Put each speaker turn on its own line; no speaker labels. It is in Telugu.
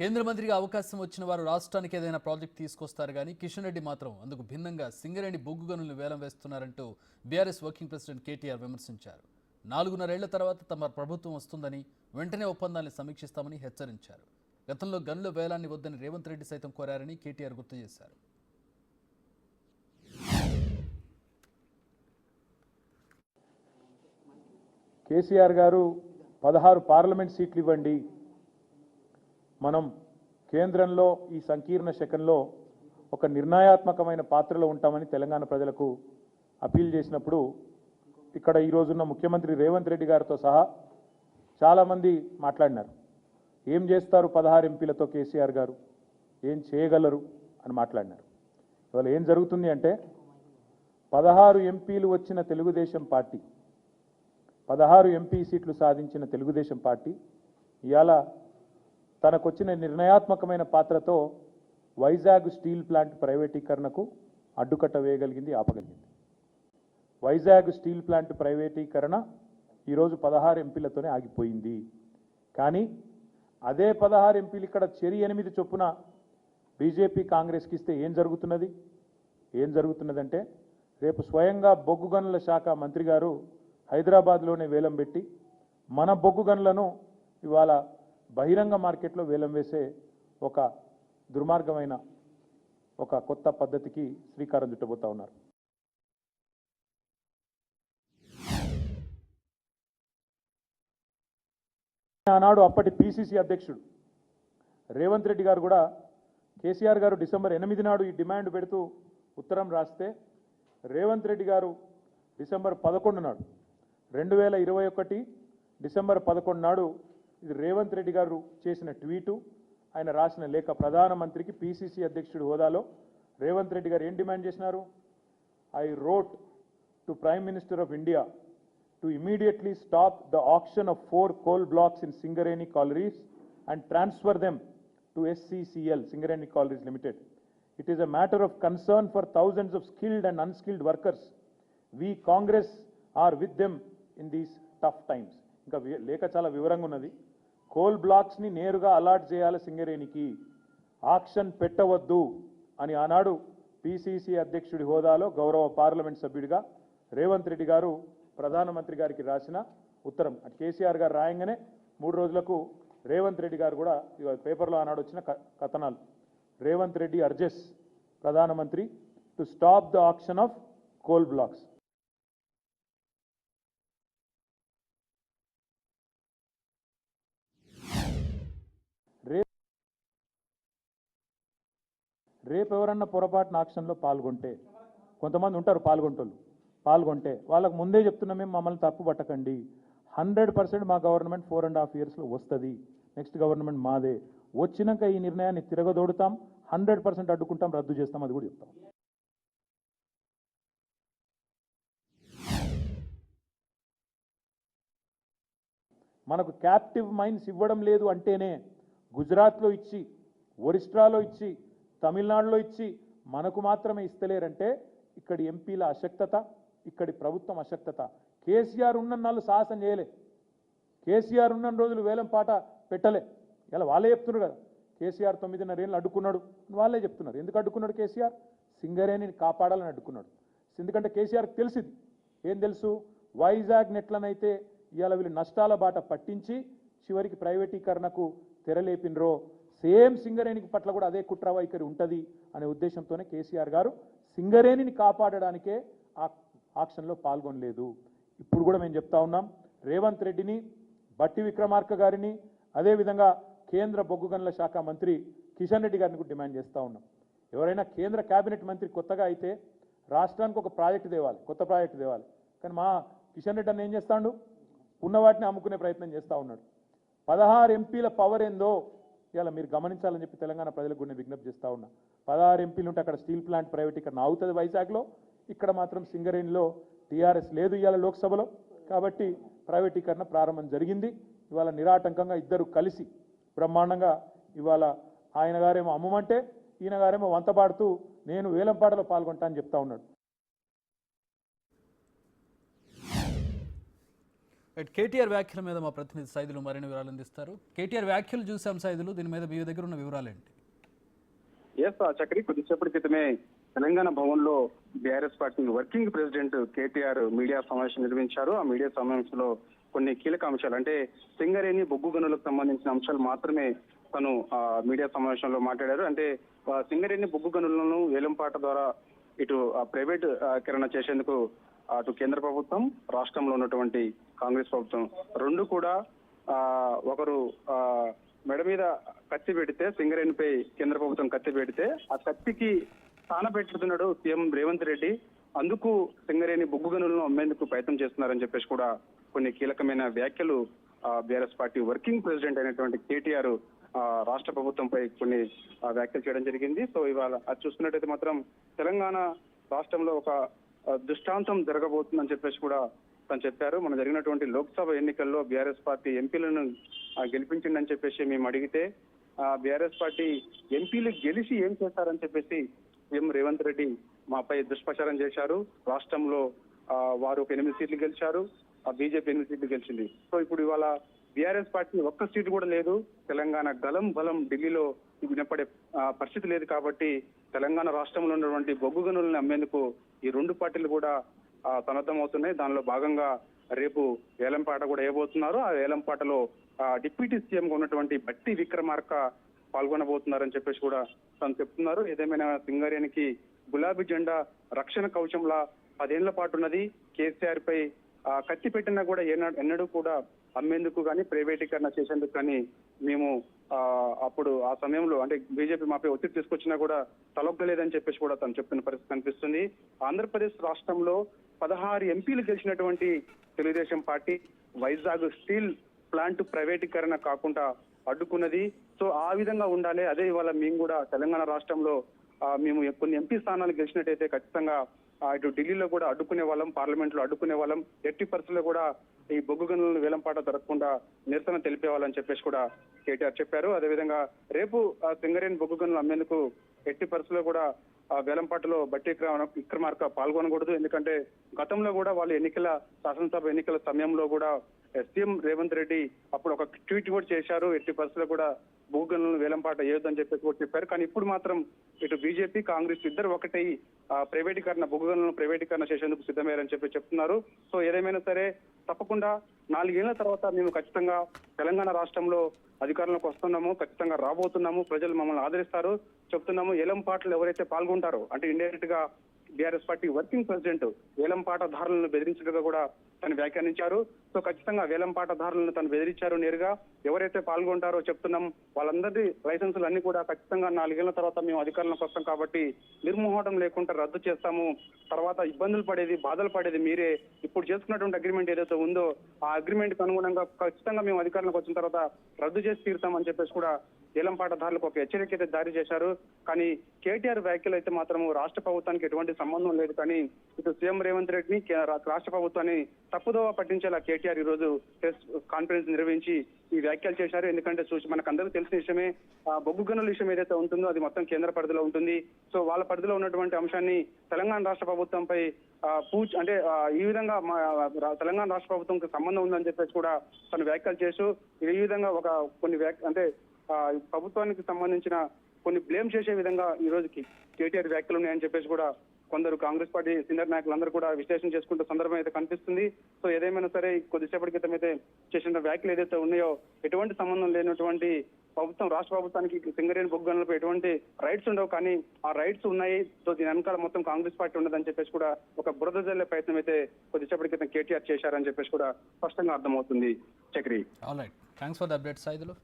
కేంద్ర మంత్రిగా అవకాశం వచ్చిన వారు రాష్ట్రానికి ఏదైనా ప్రాజెక్ట్ తీసుకొస్తారు కానీ కిషన్ రెడ్డి మాత్రం అందుకు భిన్నంగా సింగరేణి బొగ్గు గనులను వేలం వేస్తున్నారంటూ బీఆర్ఎస్ వర్కింగ్ ప్రెసిడెంట్ కేటీఆర్ విమర్శించారు. నాలుగున్నరేళ్ళ తర్వాత తమ ప్రభుత్వం వస్తుందని వెంటనే ఒప్పందాన్ని సమీక్షిస్తామని హెచ్చరించారు. గతంలో గనుల వేలాన్ని వద్దని రేవంత్ రెడ్డి సైతం కోరారని కేటీఆర్ గుర్తు చేశారు.
కేసీఆర్ గారు పదహారు పార్లమెంట్ సీట్లు ఇవ్వండి మనం కేంద్రంలో ఈ సంకీర్ణ శకంలో ఒక నిర్ణయాత్మకమైన పాత్రలో ఉంటామని తెలంగాణ ప్రజలకు అపీల్ చేసినప్పుడు ఇక్కడ ఈరోజున్న ముఖ్యమంత్రి రేవంత్ రెడ్డి గారితో సహా చాలామంది మాట్లాడినారు. ఏం చేస్తారు పదహారు ఎంపీలతో కేసీఆర్ గారు? ఏం చేయగలరు? అని మాట్లాడినారు. ఇవాళ ఏం జరుగుతుంది అంటే పదహారు ఎంపీలు వచ్చిన తెలుగుదేశం పార్టీ పదహారు ఎంపీ సీట్లు సాధించిన తెలుగుదేశం పార్టీ ఇవాళ తనకొచ్చిన నిర్ణయాత్మకమైన పాత్రతో వైజాగ్ స్టీల్ ప్లాంట్ ప్రైవేటీకరణకు అడ్డుకట్ట వేయగలిగింది ఆపగలిగింది. వైజాగ్ స్టీల్ ప్లాంట్ ప్రైవేటీకరణ ఈరోజు పదహారు ఎంపీలతోనే ఆగిపోయింది. కానీ అదే పదహారు ఎంపీలు ఇక్కడ చెరి ఎనిమిది చొప్పున బీజేపీ కాంగ్రెస్కి ఇస్తే ఏం జరుగుతున్నది? ఏం జరుగుతున్నదంటే రేపు స్వయంగా బొగ్గు గనుల శాఖ మంత్రి గారు హైదరాబాద్లోనే వేలం పెట్టి మన బొగ్గు గనులను ఇవాళ బహిరంగ మార్కెట్లో వేలం వేసే ఒక దుర్మార్గమైన ఒక కొత్త పద్ధతికి శ్రీకారం చుట్టబోతా ఉన్నారు. ఆనాడు అప్పటి పిసిసి అధ్యక్షుడు రేవంత్ రెడ్డి గారు కూడా కేసీఆర్ గారు డిసెంబర్ ఎనిమిది నాడు ఈ డిమాండ్ పెడుతూ ఉత్తరం రాస్తే రేవంత్ రెడ్డి గారు డిసెంబర్ పదకొండు నాడు రెండు వేల ఇరవై ఒకటి డిసెంబర్ పదకొండు నాడు ఇది రేవంత్ రెడ్డి గారు చేసిన ట్వీటు. ఆయన రాసిన లేఖ ప్రధానమంత్రికి పిసిసి అధ్యక్షుడు హోదాలో రేవంత్ రెడ్డి గారు ఏం డిమాండ్ చేసినారు? I wrote to prime minister of India to immediately stop the auction of four coal blocks in Singareni collieries and transfer them to SCCL Singareni collieries limited. It is a matter of concern for thousands of skilled and unskilled workers we Congress are with them in these tough times ఇంకా లేఖ చాలా వివరంగా ఉన్నది కోల్ బ్లాక్స్ని నేరుగా అలాట్ చేయాలి సింగరేణికి. ఆక్షన్ పెట్టవద్దు అని ఆనాడు పిసిసి అధ్యక్షుడి హోదాలో గౌరవ పార్లమెంట్ సభ్యుడిగా రేవంత్ రెడ్డి గారు ప్రధానమంత్రి గారికి రాసిన ఉత్తరం. అటు కేసీఆర్ గారు రాయంగానే మూడు రోజులకు రేవంత్ రెడ్డి గారు కూడా పేపర్లో ఆనాడు వచ్చిన కథనాలు. రేవంత్ రెడ్డి అర్జెస్ ప్రధానమంత్రి to stop the auction of coal blocks. రేపు ఎవరన్నా పొరపాటున ఆక్షన్లో పాల్గొంటే కొంతమంది ఉంటారు పాల్గొంటోళ్ళు పాల్గొంటే వాళ్ళకు ముందే చెప్తున్నా మేము మమ్మల్ని తప్పు పట్టకండి. హండ్రెడ్ పర్సెంట్ మా గవర్నమెంట్ ఫోర్ అండ్ హాఫ్ ఇయర్స్లో వస్తుంది. నెక్స్ట్ గవర్నమెంట్ మాదే. వచ్చినాక ఈ నిర్ణయాన్ని తిరగదోడుతాం హండ్రెడ్ పర్సెంట్ అడ్డుకుంటాం రద్దు చేస్తాం అది కూడా చెప్తాం. మనకు క్యాప్టివ్ మైన్స్ ఇవ్వడం లేదు అంటేనే గుజరాత్లో ఇచ్చి ఒరిస్ట్రాలో ఇచ్చి తమిళనాడులో ఇచ్చి మనకు మాత్రమే ఇస్తలేరంటే ఇక్కడి ఎంపీల అశక్తత ఇక్కడి ప్రభుత్వం అశక్తత. కేసీఆర్ ఉన్న నాళ్ళు సాహసం చేయలే. కేసీఆర్ ఉన్న రోజులు వేలం పాట పెట్టలే. ఇలా వాళ్ళే చెప్తున్నారు కదా. కేసీఆర్ తొమ్మిదిన్నర ఏళ్ళు అడ్డుకున్నాడు వాళ్ళే చెప్తున్నారు. ఎందుకు అడ్డుకున్నాడు కేసీఆర్? సింగరేణిని కాపాడాలని అడ్డుకున్నాడు. ఎందుకంటే కేసీఆర్కి తెలిసింది. ఏం తెలుసు? వైజాగ్ నెట్లనైతే ఇవాళ వీళ్ళు నష్టాల బాట పట్టించి చివరికి ప్రైవేటీకరణకు తెరలేపినరో సేమ్ సింగరేణికి పట్ల కూడా అదే కుట్ర వైఖరి ఉంటుంది అనే ఉద్దేశంతోనే కేసీఆర్ గారు సింగరేణిని కాపాడడానికే ఆ ఆక్షన్లో పాల్గొనలేదు. ఇప్పుడు కూడా మేము చెప్తా ఉన్నాం రేవంత్ రెడ్డిని బట్టి విక్రమార్క గారిని అదేవిధంగా కేంద్ర బొగ్గు గనుల శాఖ మంత్రి కిషన్ రెడ్డి గారిని కూడా డిమాండ్ చేస్తూ ఉన్నాం. ఎవరైనా కేంద్ర కేబినెట్ మంత్రి కొత్తగా అయితే రాష్ట్రానికి ఒక ప్రాజెక్టు తేవాలి కొత్త ప్రాజెక్టు తేవాలి. కానీ మా కిషన్ రెడ్డి అన్న ఏం చేస్తాడు? ఉన్న వాటిని అమ్ముకునే ప్రయత్నం చేస్తూ ఉన్నాడు. పదహారు ఎంపీల పవర్ ఏందో ఇలా మీరు గమనించాలని చెప్పి తెలంగాణ ప్రజలకు కూడా నేను విజ్ఞప్తి చేస్తా ఉన్నా. పదహారు ఎంపీలు ఉంటే అక్కడ స్టీల్ ప్లాంట్ ప్రైవేటీకరణ అవుతుంది వైజాగ్లో. ఇక్కడ మాత్రం సింగరేణిలో టీఆర్ఎస్ లేదు ఇవాళ లోక్సభలో. కాబట్టి ప్రైవేటీకరణ ప్రారంభం జరిగింది. ఇవాళ నిరాటంకంగా ఇద్దరు కలిసి బ్రహ్మాండంగా ఇవాళ ఆయన గారేమో అమ్మమంటే ఈయన గారేమో వంతపాడుతూ నేను వేలంపాటలో పాల్గొంటా అని చెప్తా ఉన్నాడు
రైట్ కేటీఆర్ వ్యాఖ్యల మీద మా ప్రతినిధి సైదులు మరిన్ని వివరాలు అందిస్తారు. కేటీఆర్ వ్యాఖ్యలు చూసాం సైదులు దీని మీద మీ దగ్గర ఉన్న వివరాలు ఏంటి
ఎస్ చక్రి కొద్దిసేపటి క్రితమే తెలంగాణ భవన్లో BRS party working president KTR media సమావేశం నిర్వహించారు. ఆ మీడియా సమావేశంలో కొన్ని కీలక అంశాలు అంటే సింగరేణి బొగ్గు గనులకు సంబంధించిన అంశాలు మాత్రమే తను ఆ మీడియా సమావేశంలో మాట్లాడారు. అంటే సింగరేణి బొగ్గు గనులను వేలంపాట ద్వారా ఇటు ఆ, ప్రైవేట్ కిరణ కరణ చేసేందుకు అటు కేంద్ర ప్రభుత్వం రాష్ట్రంలో ఉన్నటువంటి కాంగ్రెస్ ప్రభుత్వం. రెండు కూడా ఆ ఒకరు ఆ మెడ మీద కత్తి పెడితే సింగరేణిపై కేంద్ర ప్రభుత్వం కత్తి పెడితే ఆ కత్తికి స్థాన పెట్టుతున్నాడు సీఎం రేవంత్ రెడ్డి. అందుకు సింగరేణి బొగ్గు గనులను అమ్మేందుకు ప్రయత్నం చేస్తున్నారని చెప్పేసి కూడా కొన్ని కీలకమైన వ్యాఖ్యలు బీఆర్ఎస్ పార్టీ వర్కింగ్ ప్రెసిడెంట్ అయినటువంటి కేటీఆర్ ఆ, రాష్ట్ర ప్రభుత్వంపై కొన్ని వ్యాఖ్యలు చేయడం జరిగింది. సో ఇవాళ అది చూసుకున్నట్టయితే మాత్రం తెలంగాణ రాష్ట్రంలో ఒక దృష్టాంతం జరగబోతుందని చెప్పేసి కూడా తను చెప్పారు. మన జరిగినటువంటి లోక్సభ ఎన్నికల్లో బీఆర్ఎస్ పార్టీ ఎంపీలను గెలిపించిందని చెప్పేసి మేము అడిగితే బీఆర్ఎస్ పార్టీ ఎంపీలు గెలిచి ఏం చేస్తారని చెప్పేసి సీఎం రేవంత్ రెడ్డి మాపై దుష్ప్రచారం చేశారు. రాష్ట్రంలో వారు ఒక ఎనిమిది సీట్లు గెలిచారు. ఆ బీజేపీ ఎనిమిది సీట్లు గెలిచింది. సో ఇప్పుడు ఇవాళ బీఆర్ఎస్ పార్టీ ఒక్క సీటు కూడా లేదు. తెలంగాణ గలం బలం ఢిల్లీలో వినపడే పరిస్థితి లేదు కాబట్టి తెలంగాణ రాష్ట్రంలో ఉన్నటువంటి బొగ్గు గనులను అమ్మేందుకు ఈ రెండు పార్టీలు కూడా ఆ, సన్నద్ధమవుతున్నాయి దానిలో భాగంగా రేపు వేలంపాట కూడా వేయబోతున్నారు. ఆ వేలంపాటలో డిప్యూటీ సీఎం గా ఉన్నటువంటి బట్టి విక్రమార్క పాల్గొనబోతున్నారని చెప్పేసి కూడా తను చెప్తున్నారు. ఏదేమైనా సింగరేణికి గులాబీ జెండా రక్షణ కవచంలా పదేళ్ళ పాటు ఉన్నది. కేసీఆర్ పై కత్తి పెట్టినా కూడా ఏనాడు ఎన్నడూ కూడా అమ్మేందుకు కానీ ప్రైవేటీకరణ చేసేందుకు కానీ మేము ఆ, అప్పుడు ఆ సమయంలో అంటే బీజేపీ మాపై ఒత్తిడి తీసుకొచ్చినా కూడా తలొగ్గలేదని చెప్పేసి కూడా తను చెప్పిన పరిస్థితి కనిపిస్తుంది. ఆంధ్రప్రదేశ్ రాష్ట్రంలో పదహారు ఎంపీలు గెలిచినటువంటి Telugu Desam party Vizag steel plant ప్రైవేటీకరణ కాకుండా అడ్డుకున్నది. సో ఆ విధంగా ఉండాలి. అదే ఇవాళ మేము కూడా తెలంగాణ రాష్ట్రంలో మేము కొన్ని ఎంపీ స్థానాలు గెలిచినట్టయితే ఖచ్చితంగా ఇటు ఢిల్లీలో కూడా అడ్డుకునే వాళ్ళం పార్లమెంట్లో అడ్డుకునే వాళ్ళం. ఎట్టి పరిస్థితుల్లో కూడా ఈ బొగ్గు గనులను వేలంపాట జరగకుండా నిరసన తెలిపేవాళ్ళని చెప్పేసి కూడా కేటీఆర్ చెప్పారు. అదేవిధంగా రేపు ఆ, సింగరేణి బొగ్గు గనులు అమ్మేందుకు ఎట్టి పరిస్థితుల్లో కూడా ఆ వేలంపాటలో బట్టి విక్రమార్క పాల్గొనకూడదు. ఎందుకంటే గతంలో కూడా వాళ్ళు ఎన్నికల శాసనసభ ఎన్నికల సమయంలో కూడా సీఎం రేవంత్ రెడ్డి అప్పుడు ఒక ట్వీట్ కూడా చేశారు. ఎట్టి పరిస్థితుల్లో కూడా భూగనులను వేలంపాట చేయొద్దని చెప్పేసి కూడా చెప్పారు. కానీ ఇప్పుడు మాత్రం ఇటు బీజేపీ కాంగ్రెస్ ఇద్దరు ఒకటై ప్రైవేటీకరణ భూగనులను ప్రైవేటీకరణ చేసేందుకు సిద్ధమయ్యారని చెప్పి చెప్తున్నారు. సో ఏదేమైనా సరే తప్పకుండా నాలుగేళ్ళ తర్వాత మేము ఖచ్చితంగా తెలంగాణ రాష్ట్రంలో అధికారంలోకి వస్తున్నాము ఖచ్చితంగా రాబోతున్నాము. ప్రజలు మమ్మల్ని ఆదరిస్తారు. చెప్తున్నాము ఏలం పాటలు ఎవరైతే పాల్గొంటారో అంటే ఇండైరెక్ట్గా బీఆర్ఎస్ పార్టీ వర్కింగ్ ప్రెసిడెంట్ వేలంపాట పాటదారులను బెదిరించడంగా కూడా తను వ్యాఖ్యానించారు. సో ఖచ్చితంగా వేలంపాట పాటదారులను తను బెదిరించారు నేరుగా. ఎవరైతే పాల్గొంటారో చెప్తున్నాం వాళ్ళందరి లైసెన్సులు అన్ని కూడా ఖచ్చితంగా నాలుగేళ్ళ తర్వాత మేము అధికారంలోకి వస్తాం కాబట్టి నిర్మోహటం లేకుండా రద్దు చేస్తాము. తర్వాత ఇబ్బందులు పడేది బాధలు పడేది మీరే. ఇప్పుడు చేసుకున్నటువంటి అగ్రిమెంట్ ఏదైతే ఉందో ఆ అగ్రిమెంట్కు అనుగుణంగా ఖచ్చితంగా మేము అధికారంలోకి వచ్చిన తర్వాత రద్దు చేసి తీరుతామని చెప్పేసి కూడా ఏలంపాట పాటదారులకు ఒక హెచ్చరిక అయితే జారీ చేశారు. కానీ కేటీఆర్ వ్యాఖ్యలు అయితే మాత్రం రాష్ట్ర ప్రభుత్వానికి ఎటువంటి సంబంధం లేదు కానీ ఇటు సీఎం రేవంత్ రెడ్డిని రాష్ట్ర ప్రభుత్వాన్ని తప్పుదోవ పట్టించేలా కేటీఆర్ ఈ రోజు ప్రెస్ కాన్ఫరెన్స్ నిర్వహించి ఈ వ్యాఖ్యలు చేశారు. ఎందుకంటే చూసి మనకు అందరికీ తెలిసిన విషయమే ఆ బొగ్గు గనుల విషయం ఏదైతే ఉంటుందో అది మొత్తం కేంద్ర పరిధిలో ఉంటుంది. సో వాళ్ళ పరిధిలో ఉన్నటువంటి అంశాన్ని తెలంగాణ రాష్ట్ర ప్రభుత్వంపై పూచ్ అంటే ఈ విధంగా మా తెలంగాణ రాష్ట్ర ప్రభుత్వంకి సంబంధం ఉందని చెప్పేసి కూడా తను వ్యాఖ్యలు చేస్తూ ఈ విధంగా ఒక కొన్ని వ్యాఖ్య అంటే ప్రభుత్వానికి సంబంధించిన కొన్ని బ్లేమ్ చేసే విధంగా ఈ రోజుకి కేటీఆర్ వ్యాఖ్యలు ఉన్నాయని చెప్పేసి కూడా కొందరు కాంగ్రెస్ పార్టీ సీనియర్ నాయకులందరూ కూడా విశ్లేషణ చేసుకుంటే సందర్భం అయితే కనిపిస్తుంది. సో ఏదేమైనా సరే కొద్దిసేపటి క్రితం అయితే చేసిన వ్యాఖ్యలు ఏదైతే ఉన్నాయో ఎటువంటి సంబంధం లేనటువంటి ప్రభుత్వం రాష్ట్ర ప్రభుత్వానికి సింగరేణి బొగ్గనులపై ఎటువంటి రైట్స్ ఉండవు. కానీ ఆ రైట్స్ ఉన్నాయి. సో దీని వెనకాల మొత్తం కాంగ్రెస్ పార్టీ ఉండదని చెప్పేసి కూడా ఒక బురద జల్లే ప్రయత్నం అయితే కొద్దిసేపటి క్రితం కేటీఆర్ చేశారని చెప్పేసి కూడా స్పష్టంగా అర్థమవుతుంది. Chakri.
Thanks for the update Saidulu